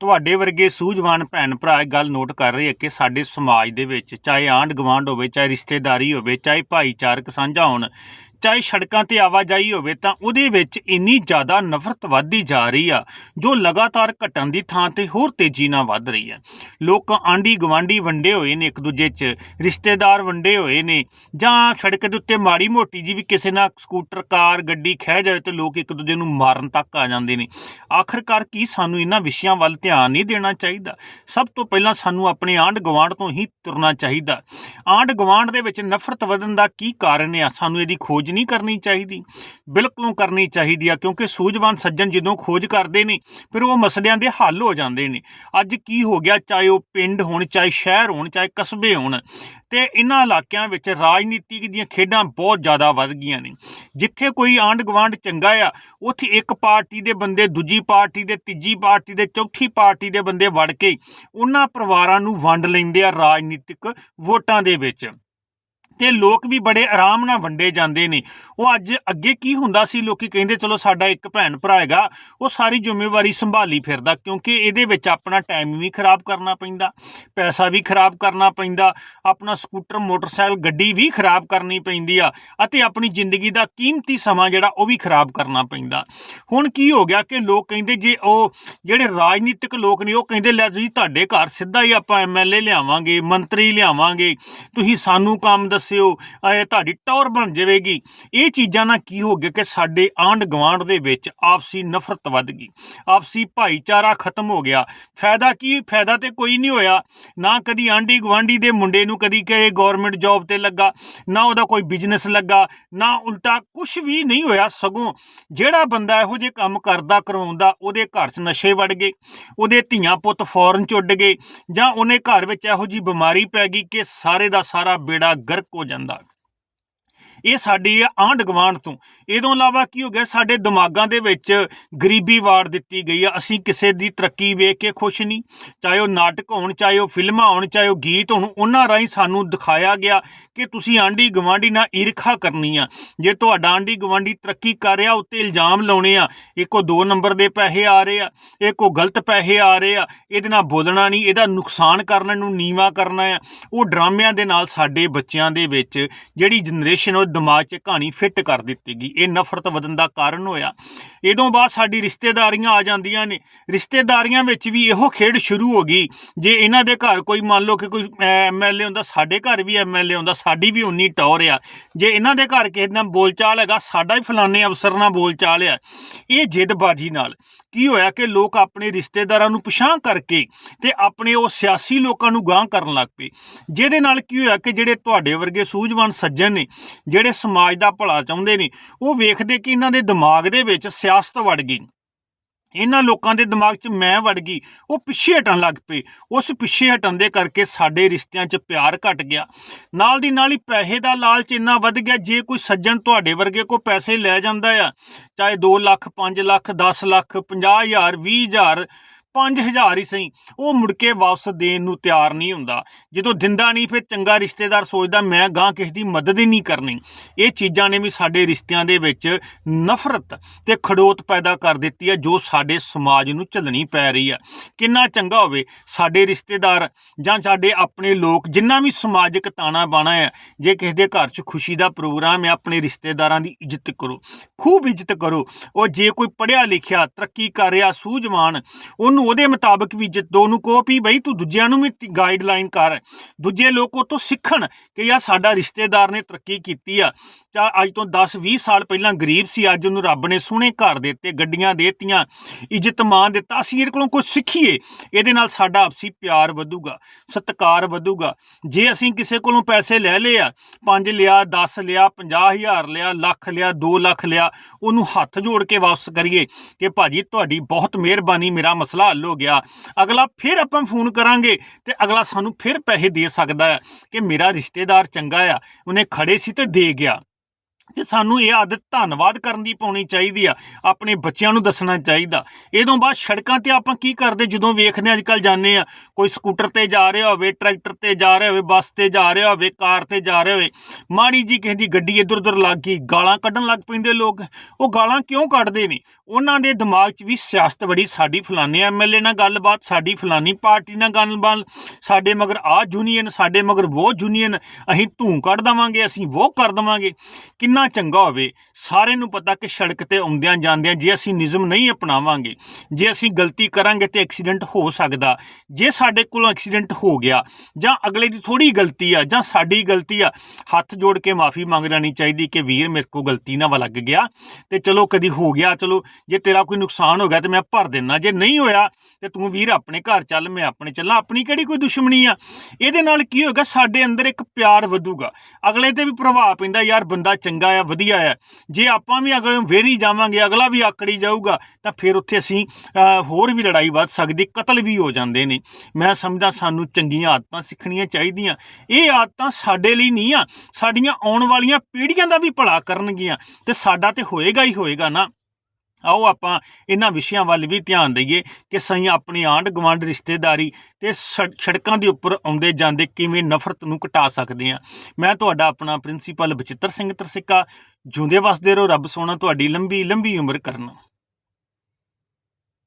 ਤੁਹਾਡੇ ਵਰਗੇ ਸੂਝਵਾਨ ਭੈਣ ਭਰਾ ਇਹ ਗੱਲ ਨੋਟ ਕਰ ਰਹੇ ਆ ਕਿ ਸਾਡੇ ਸਮਾਜ ਦੇ ਵਿੱਚ ਚਾਹੇ ਆਂਢ ਗੁਆਂਢ ਹੋਵੇ, ਚਾਹੇ ਰਿਸ਼ਤੇਦਾਰੀ ਹੋਵੇ, ਚਾਹੇ ਭਾਈਚਾਰਕ ਸਾਂਝਾ ਹੋਣ ਚਾਹੇ ਸੜਕਾਂ ਤੇ ਆਵਾਜਾਈ ਹੋਵੇ ਤਾਂ ਉਹਦੇ ਵਿੱਚ ਇੰਨੀ ਜ਼ਿਆਦਾ ਨਫ਼ਰਤ ਵੱਧਦੀ ਜਾ ਰਹੀ ਆ, ਜੋ ਲਗਾਤਾਰ ਘਟਣ ਦੀ ਥਾਂ ਤੇ ਹੋਰ ਤੇਜ਼ੀ ਨਾਲ ਵੱਧ ਰਹੀ ਆ। ਲੋਕ ਆਂਢੀ ਗਵਾਂਢੀ ਵੰਡੇ ਹੋਏ ਨੇ ਇੱਕ ਦੂਜੇ 'ਚ, ਰਿਸ਼ਤੇਦਾਰ ਵੰਡੇ ਹੋਏ ਨੇ, ਜਾਂ ਸੜਕ ਦੇ ਉੱਤੇ ਮਾੜੀ ਮੋਟੀ ਜੀ ਵੀ ਕਿਸੇ ਨਾਲ ਸਕੂਟਰ, ਕਾਰ, ਗੱਡੀ ਖਹਿ ਜਾਵੇ ਤੇ ਲੋਕ ਇੱਕ ਦੂਜੇ ਨੂੰ ਮਾਰਨ ਤੱਕ ਆ ਜਾਂਦੇ ਨੇ। ਆਖਰਕਾਰ ਕੀ ਸਾਨੂੰ ਇਹਨਾਂ ਵਿਸ਼ਿਆਂ ਵੱਲ ਧਿਆਨ ਨਹੀਂ ਦੇਣਾ ਚਾਹੀਦਾ? ਸਭ ਤੋਂ ਪਹਿਲਾਂ ਸਾਨੂੰ ਆਪਣੇ ਆਂਢ ਗੁਆਂਢ ਤੋਂ ਹੀ ਤੁਰਨਾ ਚਾਹੀਦਾ। ਆਂਢ ਗੁਆਂਢ ਦੇ ਵਿੱਚ ਨਫ਼ਰਤ ਵਧਣ ਦਾ ਕੀ ਕਾਰਨ ਆ? ਸਾਨੂੰ ਇਹਦੀ ਖੋਜ ਨਹੀਂ ਕਰਨੀ ਚਾਹੀਦੀ। ਬਿਲਕੁਲ ਕਰਨੀ ਚਾਹੀਦੀ ਆ, ਕਿਉਂਕਿ ਸੂਝਵਾਨ ਸੱਜਣ ਜਦੋਂ ਖੋਜ ਕਰਦੇ ਨੇ, ਫਿਰ ਉਹ ਮਸਲਿਆਂ ਦੇ ਹੱਲ ਹੋ ਜਾਂਦੇ ਨੇ। ਅੱਜ ਕੀ ਹੋ ਗਿਆ? ਚਾਹੇ ਉਹ ਪਿੰਡ ਹੋਣ, ਚਾਹੇ ਸ਼ਹਿਰ ਹੋਣ, ਚਾਹੇ ਕਸਬੇ ਹੋਣ। ਤੇ ਇਹਨਾਂ ਇਲਾਕਿਆਂ ਵਿੱਚ ਰਾਜਨੀਤਿਕ ਦੀਆਂ ਖੇਡਾਂ ਬਹੁਤ ਜ਼ਿਆਦਾ ਵੱਧ ਗਈਆਂ ਨੇ। ਜਿੱਥੇ ਕੋਈ ਆਂਢ ਗੁਆਂਢ ਚੰਗਾ ਆ, ਉੱਥੇ ਇੱਕ ਪਾਰਟੀ ਦੇ ਬੰਦੇ, ਦੂਜੀ ਪਾਰਟੀ ਦੇ, ਤੀਜੀ ਪਾਰਟੀ ਦੇ, ਚੌਥੀ ਪਾਰਟੀ ਦੇ ਬੰਦੇ ਵੜ ਕੇ ਉਹਨਾਂ ਪਰਿਵਾਰਾਂ ਨੂੰ ਵੰਡ ਲੈਂਦੇ ਆ ਰਾਜਨੀਤਿਕ ਵੋਟਾਂ ਦੇ ਵਿੱਚ ਤੇ ਲੋਕ ਵੀ ਬੜੇ ਆਰਾਮ ਨਾਲ ਵੰਡੇ ਜਾਂਦੇ ਨੇ। ਉਹ ਅੱਜ ਅੱਗੇ ਕੀ ਹੁੰਦਾ ਸੀ? ਲੋਕੀ ਕਹਿੰਦੇ, ਚਲੋ ਸਾਡਾ ਇੱਕ ਭੈਣ ਭਰਾ ਹੈਗਾ, ਉਹ ਸਾਰੀ ਜ਼ਿੰਮੇਵਾਰੀ ਸੰਭਾਲੀ ਫਿਰਦਾ, ਕਿਉਂਕਿ ਇਹਦੇ ਵਿੱਚ ਆਪਣਾ ਟਾਈਮ ਵੀ ਖਰਾਬ ਕਰਨਾ ਪੈਂਦਾ, ਪੈਸਾ ਵੀ ਖਰਾਬ ਕਰਨਾ ਪੈਂਦਾ, ਆਪਣਾ ਸਕੂਟਰ, ਮੋਟਰਸਾਈਕਲ, ਗੱਡੀ ਵੀ ਖਰਾਬ ਕਰਨੀ ਪੈਂਦੀ ਆ, ਅਤੇ ਆਪਣੀ ਜ਼ਿੰਦਗੀ ਦਾ ਕੀਮਤੀ ਸਮਾਂ ਜਿਹੜਾ ਉਹ ਵੀ ਖਰਾਬ ਕਰਨਾ ਪੈਂਦਾ। ਹੁਣ ਕੀ ਹੋ ਗਿਆ ਕਿ ਲੋਕ ਕਹਿੰਦੇ, ਜੇ ਉਹ ਜਿਹੜੇ ਰਾਜਨੀਤਿਕ ਲੋਕ ਨੇ, ਉਹ ਕਹਿੰਦੇ, ਲੈ ਜੀ ਤੁਹਾਡੇ ਘਰ ਸਿੱਧਾ ਹੀ ਆਪਾਂ ਐਮਐਲਏ ਲਿਆਵਾਂਗੇ, ਮੰਤਰੀ ਲਿਆਵਾਂਗੇ, ਤੁਸੀਂ ਸਾਨੂੰ ਕੰਮ ਦੱਸ ਇਹ ਤੁਹਾਡੀ ਟੌਰ ਬਣ ਜਾਵੇਗੀ। ਇਹ ਚੀਜ਼ਾਂ ਨਾਲ ਕੀ ਹੋ ਗਿਆ ਕਿ ਸਾਡੇ ਆਂਢ ਗੁਆਂਢ ਦੇ ਵਿੱਚ ਆਪਸੀ ਨਫ਼ਰਤ ਵੱਧ ਗਈ। ਆਪਸੀ ਭਾਈਚਾਰਾ ਖਤਮ ਹੋ ਗਿਆ। ਫਾਇਦਾ ਕੀ? ਫਾਇਦਾ ਤੇ ਕੋਈ ਨਹੀਂ ਹੋਇਆ। ਨਾ ਕਦੀ ਆਂਢੀ ਗੁਆਂਢੀ ਦੇ ਮੁੰਡੇ ਨੂੰ ਕਦੀ ਕਿ ਗਵਰਨਮੈਂਟ ਜੌਬ ਤੇ ਲੱਗਾ, ਨਾ ਉਹਦਾ ਕੋਈ ਬਿਜ਼ਨਸ ਲੱਗਾ, ਨਾ ਉਲਟਾ ਕੁਝ ਵੀ ਨਹੀਂ ਹੋਇਆ ਸਗੋਂ ਜਿਹੜਾ ਬੰਦਾ ਇਹੋ ਜਿਹੇ ਕੰਮ ਕਰਦਾ, ਕਰਵਾਉਂਦਾ, ਉਹਦੇ ਘਰ 'ਚ ਨਸ਼ੇ ਵੜ ਗਏ, ਉਹਦੇ ਧੀਆਂ ਪੁੱਤ ਫੌਰਨ ਚ ਉੱਡ ਗਏ ਜਾਂ ਉਹਨੇ ਘਰ ਵਿੱਚ ਇਹੋ ਜੀ ਬਿਮਾਰੀ ਪੈ ਗਈ ਕਿ ਸਾਰੇ ਦਾ ਸਾਰਾ ਬੇੜਾ ਗਰਕ ਹੋ ਜਾਂਦਾ ਇਹ ਸਾਡੀ ਆਂਢ ਗੁਆਂਢ ਤੋਂ। ਇਹ ਤੋਂ ਇਲਾਵਾ ਕੀ ਹੋ ਗਿਆ, ਸਾਡੇ ਦਿਮਾਗਾਂ ਦੇ ਵਿੱਚ ਗਰੀਬੀ ਵਾੜ ਦਿੱਤੀ ਗਈ ਆ। ਅਸੀਂ ਕਿਸੇ ਦੀ ਤਰੱਕੀ ਵੇਖ ਕੇ ਖੁਸ਼ ਨਹੀਂ। ਚਾਹੇ ਉਹ ਨਾਟਕ ਹੋਣ, ਚਾਹੇ ਉਹ ਫਿਲਮਾਂ ਹੋਣ, ਚਾਹੇ ਉਹ ਗੀਤ ਹੋਣ, ਉਹਨਾਂ ਰਾਹੀਂ ਸਾਨੂੰ ਦਿਖਾਇਆ ਗਿਆ ਕਿ ਤੁਸੀਂ ਆਂਢੀ ਗਵਾਂਢੀ ਨਾਲ ਈਰਖਾ ਕਰਨੀ ਆ। ਜੇ ਤੁਹਾਡਾ ਆਂਢੀ ਗਵਾਂਢੀ ਤਰੱਕੀ ਕਰ ਰਿਹਾ, ਉੱਤੇ ਇਲਜ਼ਾਮ ਲਾਉਣੇ ਆ, ਇੱਕੋ ਦੋ ਨੰਬਰ ਦੇ ਪੈਸੇ ਆ ਰਹੇ ਆ, ਇੱਕੋ ਗਲਤ ਪੈਸੇ ਆ ਰਹੇ ਆ, ਇਹਦੇ ਨਾਲ ਬੋਲਣਾ ਨਹੀਂ, ਇਹਦਾ ਨੁਕਸਾਨ ਕਰਨ ਨੂੰ ਨੀਵਾ ਕਰਨਾ ਆ। ਉਹ ਡਰਾਮਿਆਂ ਦੇ ਨਾਲ ਸਾਡੇ ਬੱਚਿਆਂ ਦੇ ਵਿੱਚ ਜਿਹੜੀ ਜਨਰੇਸ਼ਨ ਉਹ ਦਿਮਾਗ 'ਚ ਕਹਾਣੀ ਫਿੱਟ ਕਰ ਦਿੱਤੀ ਗਈ। ਇਹ ਨਫ਼ਰਤ ਵਧਣ ਦਾ ਕਾਰਨ ਹੋਇਆ। ਇਦੋਂ ਬਾਅਦ ਸਾਡੀ ਰਿਸ਼ਤੇਦਾਰੀਆਂ ਆ ਜਾਂਦੀਆਂ ਨੇ। ਰਿਸ਼ਤੇਦਾਰੀਆਂ ਵਿੱਚ ਵੀ ਇਹੋ ਖੇਡ ਸ਼ੁਰੂ ਹੋ ਗਈ। ਜੇ ਇਹਨਾਂ ਦੇ ਘਰ ਕੋਈ ਮੰਨ ਲਓ ਕਿ ਕੋਈ ਐਮਐਲਏ ਹੁੰਦਾ, ਸਾਡੇ ਘਰ ਵੀ ਐਮਐਲਏ ਹੁੰਦਾ, ਸਾਡੀ ਵੀ ਉਨੀ ਟੌਰ ਆ। ਜੇ ਇਹਨਾਂ ਦੇ ਘਰ ਕਿਸੇ ਨਾਲ ਬੋਲਚਾਲ ਹੈਗਾ, ਸਾਡਾ ਹੀ ਫਲਾਣੇ ਅਫਸਰ ਨਾਲ ਬੋਲਚਾਲ ਆ। ਇਹ ਜਿੱਦਬਾਜੀ ਨਾਲ। ਕੀ ਹੋਇਆ ਕਿ ਲੋਕ ਆਪਣੇ ਰਿਸ਼ਤੇਦਾਰਾਂ ਨੂੰ ਪਛਾਣ ਕਰਕੇ ਤੇ ਆਪਣੇ ਉਹ ਸਿਆਸੀ ਲੋਕਾਂ ਨੂੰ ਗਾਂਹ ਕਰਨ ਲੱਗ ਪਏ। ਜਿਹਦੇ ਨਾਲ ਕੀ ਹੋਇਆ ਕਿ ਜਿਹੜੇ ਤੁਹਾਡੇ ਵਰਗੇ ਸੂਝਵਾਨ ਸੱਜਣ ਨੇ ਜਿਹੜੇ ਸਮਾਜ ਦਾ ਭਲਾ ਚਾਹੁੰਦੇ ਨੇ, ਉਹ ਵੇਖਦੇ ਕਿ ਇਹਨਾਂ ਦੇ ਦਿਮਾਗ ਦੇ ਵਿੱਚ ਸਿਆਸਤ ਵੜ ਗਈ। ਇਹਨਾਂ ਲੋਕਾਂ ਦੇ ਦਿਮਾਗ 'ਚ ਮੈਂ ਵੜ ਗਈ, ਉਹ ਪਿੱਛੇ ਹਟਣ ਲੱਗ ਪਏ। ਉਸ ਪਿੱਛੇ ਹਟਣ ਦੇ ਕਰਕੇ ਸਾਡੇ ਰਿਸ਼ਤਿਆਂ 'ਚ ਪਿਆਰ ਘਟ ਗਿਆ। ਨਾਲ ਦੀ ਨਾਲ ਹੀ ਪੈਸੇ ਦਾ ਲਾਲਚ ਇੰਨਾ ਵੱਧ ਗਿਆ, ਜੇ ਕੋਈ ਸੱਜਣ ਤੁਹਾਡੇ ਵਰਗੇ ਕੋ ਪੈਸੇ ਲੈ ਜਾਂਦਾ ਆ, ਚਾਹੇ 2 ਲੱਖ 5 ਲੱਖ 10 ਲੱਖ 50 ਹਜ਼ਾਰ 20 ਹਜ਼ਾਰ 5000 ਹੀ ਸਹੀ। ਉਹ ਮੁੜ ਕੇ ਵਾਪਸ ਦੇਣ ਨੂੰ ਤਿਆਰ ਨਹੀਂ ਹੁੰਦਾ। ਜਦੋਂ ਦਿੰਦਾ ਨਹੀਂ, ਫਿਰ ਚੰਗਾ ਰਿਸ਼ਤੇਦਾਰ ਸੋਚਦਾ, ਮੈਂ ਗਾਂ ਕਿਸੇ ਦੀ ਮਦਦ ਹੀ ਨਹੀਂ ਕਰਨੀ। ਇਹ ਚੀਜ਼ਾਂ ਨੇ ਵੀ ਸਾਡੇ ਰਿਸ਼ਤਿਆਂ ਦੇ ਵਿੱਚ ਨਫ਼ਰਤ ਤੇ ਖੜੋਤ ਪੈਦਾ ਕਰ ਦਿੱਤੀ ਹੈ, ਜੋ ਸਾਡੇ ਸਮਾਜ ਨੂੰ ਝੱਲਣੀ ਪੈ ਰਹੀ ਹੈ। ਕਿੰਨਾ ਚੰਗਾ ਹੋਵੇ ਸਾਡੇ ਰਿਸ਼ਤੇਦਾਰ ਜਾਂ ਸਾਡੇ ਆਪਣੇ ਲੋਕ, ਜਿੰਨਾ ਵੀ ਸਮਾਜਿਕ ਤਾਣਾ ਬਾਣਾ ਹੈ, ਜੇ ਕਿਸੇ ਦੇ ਘਰ 'ਚ ਖੁਸ਼ੀ ਦਾ ਪ੍ਰੋਗਰਾਮ ਹੈ, ਆਪਣੇ ਰਿਸ਼ਤੇਦਾਰਾਂ ਦੀ ਇੱਜ਼ਤ ਕਰੋ। ਖੂਬ ਇੱਜ਼ਤ ਕਰੋ। ਉਹ ਜੇ ਕੋਈ ਪੜ੍ਹਿਆ ਲਿਖਿਆ ਤਰੱਕੀ ਕਰ ਰਿਹਾ, ਸੂਝਵਾਨ, ਉਹਨੂੰ ਉਹਦੇ ਮੁਤਾਬਕ ਵੀ ਇੱਜ਼ਤ ਨੂੰ ਕਹੋ ਵੀ ਬਈ ਤੂੰ ਦੂਜਿਆਂ ਨੂੰ ਵੀ ਗਾਈਡਲਾਈਨ ਕਰ, ਦੂਜੇ ਲੋਕ ਉਹ ਤੋਂ ਸਿੱਖਣ ਕਿ ਯਾ ਸਾਡਾ ਰਿਸ਼ਤੇਦਾਰ ਨੇ ਤਰੱਕੀ ਕੀਤੀ ਆ। ਚਾ ਅੱਜ ਤੋਂ 10 20 ਸਾਲ ਪਹਿਲਾਂ ਗਰੀਬ ਸੀ, ਅੱਜ ਉਹਨੂੰ ਰੱਬ ਨੇ ਸੋਹਣੇ ਘਰ ਦਿੱਤੇ, ਗੱਡੀਆਂ ਦੇਤੀਆਂ, ਇੱਜ਼ਤ ਮਾਨ ਦਿੱਤਾ, ਅਸੀਂ ਇਹਦੇ ਕੋਲੋਂ ਕੁਝ ਸਿੱਖੀਏ। ਇਹਦੇ ਨਾਲ ਸਾਡਾ ਆਪਸੀ ਪਿਆਰ ਵਧੂਗਾ, ਸਤਿਕਾਰ ਵਧੂਗਾ। ਜੇ ਅਸੀਂ ਕਿਸੇ ਕੋਲੋਂ ਪੈਸੇ ਲੈ ਲਏ ਆ 5 ਲਿਆ 10 ਲਿਆ 50000 ਲਿਆ, ਲੱਖ ਲਿਆ 2 ਲੱਖ ਲਿਆ, ਉਹਨੂੰ ਹੱਥ ਜੋੜ ਕੇ ਵਾਪਸ ਕਰੀਏ ਕਿ ਭਾਜੀ ਤੁਹਾਡੀ ਬਹੁਤ ਮਿਹਰਬਾਨੀ, ਮੇਰਾ ਮਸਲਾ ਹੱਲ ਹੋ ਗਿਆ। ਅਗਲਾ ਫਿਰ ਆਪਾਂ ਫੋਨ ਕਰਾਂਗੇ ਤੇ ਅਗਲਾ ਸਾਨੂੰ ਫਿਰ ਪੈਸੇ ਦੇ ਸਕਦਾ ਹੈ ਕਿ ਮੇਰਾ ਰਿਸ਼ਤੇਦਾਰ ਚੰਗਾ ਆ, ਉਹਨੇ ਖੜੇ ਸੀ ਤੇ ਦੇ ਗਿਆ। ਤੇ ਸਾਨੂੰ ਇਹ ਆਦਤ ਧੰਨਵਾਦ ਕਰਨ ਦੀ ਪਾਉਣੀ ਚਾਹੀਦੀ ਆ, ਆਪਣੇ ਬੱਚਿਆਂ ਨੂੰ ਦੱਸਣਾ ਚਾਹੀਦਾ। ਇਹਦੋਂ ਬਾਅਦ ਸੜਕਾਂ ਤੇ ਆਪਾਂ ਕੀ ਕਰਦੇ, ਜਦੋਂ ਵੇਖਦੇ ਅੱਜ ਕੱਲ ਜਾਂਦੇ ਆ ਕੋਈ ਸਕੂਟਰ ਤੇ ਜਾ ਰਿਹਾ ਹੋਵੇ, ਟਰੈਕਟਰ ਤੇ ਜਾ ਰਿਹਾ ਹੋਵੇ, ਬੱਸ ਤੇ ਜਾ ਰਿਹਾ ਹੋਵੇ, ਕਾਰ ਤੇ ਜਾ ਰਿਹਾ ਹੋਵੇ, ਮਾੜੀ ਜੀ ਕਿਸੇ ਦੀ ਗੱਡੀ ਇੱਧਰ ਉੱਧਰ ਲੱਗ ਗਈ, ਗਾਲਾਂ ਕੱਢਣ ਲੱਗ ਪੈਂਦੇ ਲੋਕ। ਉਹ ਗਾਲਾਂ ਕਿਉਂ ਕੱਢਦੇ ਨੇ? ਉਹਨਾਂ ਦੇ ਦਿਮਾਗ 'ਚ ਵੀ ਸਿਆਸਤ ਬੜੀ ਸਾਡੀ ਫਲਾਣੇ ਐਮਐਲਏ ਨਾਲ ਗੱਲਬਾਤ, ਸਾਡੀ ਫਲਾਨੀ ਪਾਰਟੀ ਨਾਲ ਗੱਲਬਾਤ, ਸਾਡੇ ਮਗਰ ਆ ਯੂਨੀਅਨ, ਸਾਡੇ ਮਗਰ ਉਹ ਯੂਨੀਅਨ, ਅਸੀਂ ਧੂੰ ਕੱਢ ਦਵਾਂਗੇ, ਅਸੀਂ ਉਹ ਕਰ ਦਵਾਂਗੇ। ਕਿੰਨਾ ਚੰਗਾ ਹੋਵੇ, ਸਾਰਿਆਂ ਨੂੰ ਪਤਾ ਕਿ ਸੜਕ ਤੇ ਆਉਂਦਿਆਂ ਜਾਂਦਿਆਂ ਜੇ ਅਸੀਂ ਨਿਯਮ ਨਹੀਂ ਅਪਣਾਵਾਂਗੇ, ਜੇ ਅਸੀਂ ਗਲਤੀ ਕਰਾਂਗੇ ਤੇ ਐਕਸੀਡੈਂਟ ਹੋ ਸਕਦਾ। ਜੇ ਸਾਡੇ ਕੋਲੋਂ ਐਕਸੀਡੈਂਟ ਹੋ ਗਿਆ, ਜਾਂ ਅਗਲੇ ਦੀ ਥੋੜੀ ਗਲਤੀ ਆ, ਜਾਂ ਸਾਡੀ ਗਲਤੀ ਆ, ਹੱਥ ਜੋੜ ਕੇ ਮਾਫੀ ਮੰਗ ਲੈਣੀ ਚਾਹੀਦੀ ਕਿ ਵੀਰ ਮੇਰੇ ਕੋ ਗਲਤੀ ਨਾ ਵਾ ਲੱਗ ਗਿਆ ਤੇ ਚਲੋ ਕਦੀ ਹੋ ਗਿਆ, ਚਲੋ ਜੇ ਤੇਰਾ ਕੋਈ ਨੁਕਸਾਨ ਹੋ ਗਿਆ ਤੇ ਮੈਂ ਭਰ ਦਿੰਨਾ ਜੇ ਨਹੀਂ ਹੋਇਆ ਤੇ ਤੂੰ ਵੀਰ ਆਪਣੇ ਘਰ ਚੱਲ, ਮੈਂ ਆਪਣੇ ਚੱਲਾਂ, ਆਪਣੀ ਕਿਹੜੀ ਕੋਈ ਦੁਸ਼ਮਣੀ ਆ? ਇਹਦੇ ਨਾਲ ਕੀ ਹੋਏਗਾ, ਸਾਡੇ ਅੰਦਰ ਇੱਕ ਪਿਆਰ ਵਧੂਗਾ। ਅਗਲੇ ਤੇ ਵੀ ਪ੍ਰਭਾਵ ਪੈਂਦਾ, ਯਾਰ ਬੰਦਾ ਚੰਗਾ ਆ, ਵਧੀਆ ਆ। ਜੇ ਆਪਾਂ ਵੀ ਅਗਲੇ ਵੇਰੀ ਜਾਵਾਂਗੇ, ਅਗਲਾ ਵੀ ਆਕੜੀ ਜਾਊਗਾ, ਤਾਂ ਫਿਰ ਉੱਥੇ ਅਸੀਂ ਹੋਰ ਵੀ ਲੜਾਈ ਵੱਧ ਸਕਦੀ, ਕਤਲ ਵੀ ਹੋ ਜਾਂਦੇ ਨੇ। ਮੈਂ ਸਮਝਦਾ ਸਾਨੂੰ ਚੰਗੀਆਂ ਆਦਤਾਂ ਸਿੱਖਣੀਆਂ ਚਾਹੀਦੀਆਂ। ਇਹ ਆਦਤਾਂ ਸਾਡੇ ਲਈ ਨਹੀਂ ਆ, ਸਾਡੀਆਂ ਆਉਣ ਵਾਲੀਆਂ ਪੀੜ੍ਹੀਆਂ ਦਾ ਵੀ ਭਲਾ ਕਰਨਗੀਆਂ, ਤੇ ਸਾਡਾ ਤੇ ਹੋਏਗਾ ਹੀ ਹੋਏਗਾ ਨਾ। ਆਓ ਆਪਾਂ ਇਹਨਾਂ ਵਿਸ਼ਿਆਂ ਵੱਲ ਵੀ ਧਿਆਨ ਦਈਏ ਕਿ ਸਹੀ ਆਪਣੀ ਆਂਢ ਗੁਆਂਢ ਰਿਸ਼ਤੇਦਾਰੀ ਤੇ ਸੜ- ਸੜਕਾਂ ਦੇ ਉੱਪਰ ਆਉਂਦੇ ਜਾਂਦੇ ਕਿਵੇਂ ਨਫ਼ਰਤ ਨੂੰ ਘਟਾ ਸਕਦੇ ਆ ਮੈਂ ਤੁਹਾਡਾ ਆਪਣਾ ਪ੍ਰਿੰਸੀਪਲ ਬਚਿੱਤਰ ਸਿੰਘ ਤਰਸਿੱਕਾ, ਜਿਉਂਦੇ ਵਸਦੇ ਰਹੋ, ਰੱਬ ਸੋਹਣਾ ਤੁਹਾਡੀ ਲੰਬੀ ਲੰਬੀ ਉਮਰ ਕਰਨਾ।